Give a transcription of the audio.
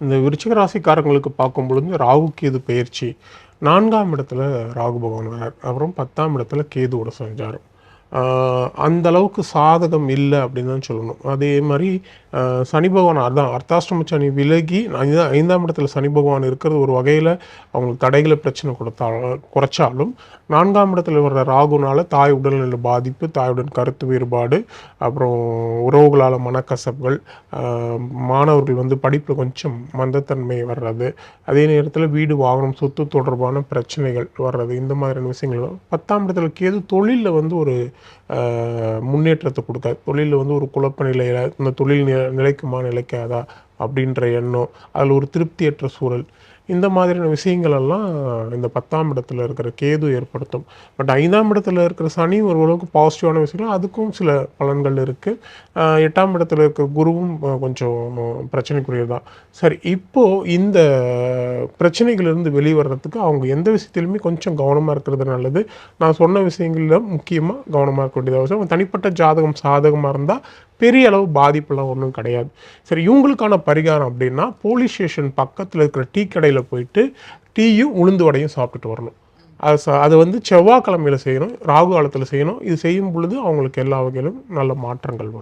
இந்த விருச்சிக ராசிக்காரங்களுக்கு பார்க்கும் பொழுது ராகு இது பயிற்சி. நான்காம் இடத்துல ராகு பகவான் வரார். அப்புறம் பத்தாம் இடத்துல கேதுவோட செஞ்சார் அந்த அளவுக்கு சாதகம் இல்லை அப்படின்னு தான் சொல்லணும். அதே மாதிரி சனி பகவான் அதான் அர்த்தாஷ்டம சனி விலகி ஐந்தா- ஐந்தாம் இடத்துல சனி பகவான் இருக்கிறது ஒரு வகையில் அவங்களுக்கு தடைகளை பிரச்சனை கொடுத்தாலும் குறைச்சாலும் நான்காம் இடத்துல வர்ற ராகுனால் தாய் உடல்நிலை பாதிப்பு தாயுடன் கருத்து வேறுபாடு அப்புறம் உறவுகளால் மனக்கசப்புகள் மாணவர்கள் வந்து படிப்பில் கொஞ்சம் மந்தத்தன்மை வர்றது அதே நேரத்தில் வீடு வாகனம் சொத்து தொடர்பான பிரச்சனைகள் வர்றது இந்த மாதிரியான விஷயங்கள். பத்தாம் இடத்துல கேது தொழிலில் வந்து ஒரு முன்னேற்றத்தை கொடுக்காது. தொழிலில் வந்து ஒரு குழப்ப நிலையில் இந்த தொழில் நிலைக்குமா நிலைக்காதா அப்படின்ற எண்ணம் அதில் ஒரு திருப்தியற்ற சூழல். இந்த மாதிரியான விஷயங்களெல்லாம் இந்த பத்தாம் இடத்துல இருக்கிற கேது ஏற்படுத்தும். பட் ஐந்தாம் இடத்துல இருக்கிற சனி ஓரளவுக்கு பாசிட்டிவான விஷயங்கள் அதுக்கும் சில பலன்கள் இருக்குது எட்டாம் இடத்துல இருக்கிற குருவும் கொஞ்சம் பிரச்சனைக்குரியது தான் சரி இப்போது இந்த பிரச்சனைகளிலிருந்து வெளிவரத்துக்கு அவங்க எந்த விஷயத்திலுமே கொஞ்சம் கவனமாக இருக்கிறது நல்லது. நான் சொன்ன விஷயங்களில் முக்கியமாக கவனமாக இருக்க வேண்டியது அவசியம். அவங்க தனிப்பட்ட ஜாதகம் சாதகமாக இருந்தால் பெரிய அளவு பாதிப்புலாம் ஒன்றும் கிடையாது. சரி இவங்களுக்கான பரிகாரம் அப்படின்னா போலீஸ் ஸ்டேஷன் பக்கத்தில் இருக்கிற டீ கடையில் போயிட்டு டீயும் உளுந்து வடையும் சாப்பிட்டுட்டு வரணும். அது ச- அது வந்து செவ்வாய்க்கிழமையில் செய்யணும் ராகு காலத்தில் செய்யணும். இது செய்யும் பொழுது அவங்களுக்கு எல்லா வகையிலும் நல்ல மாற்றங்கள் வரும்.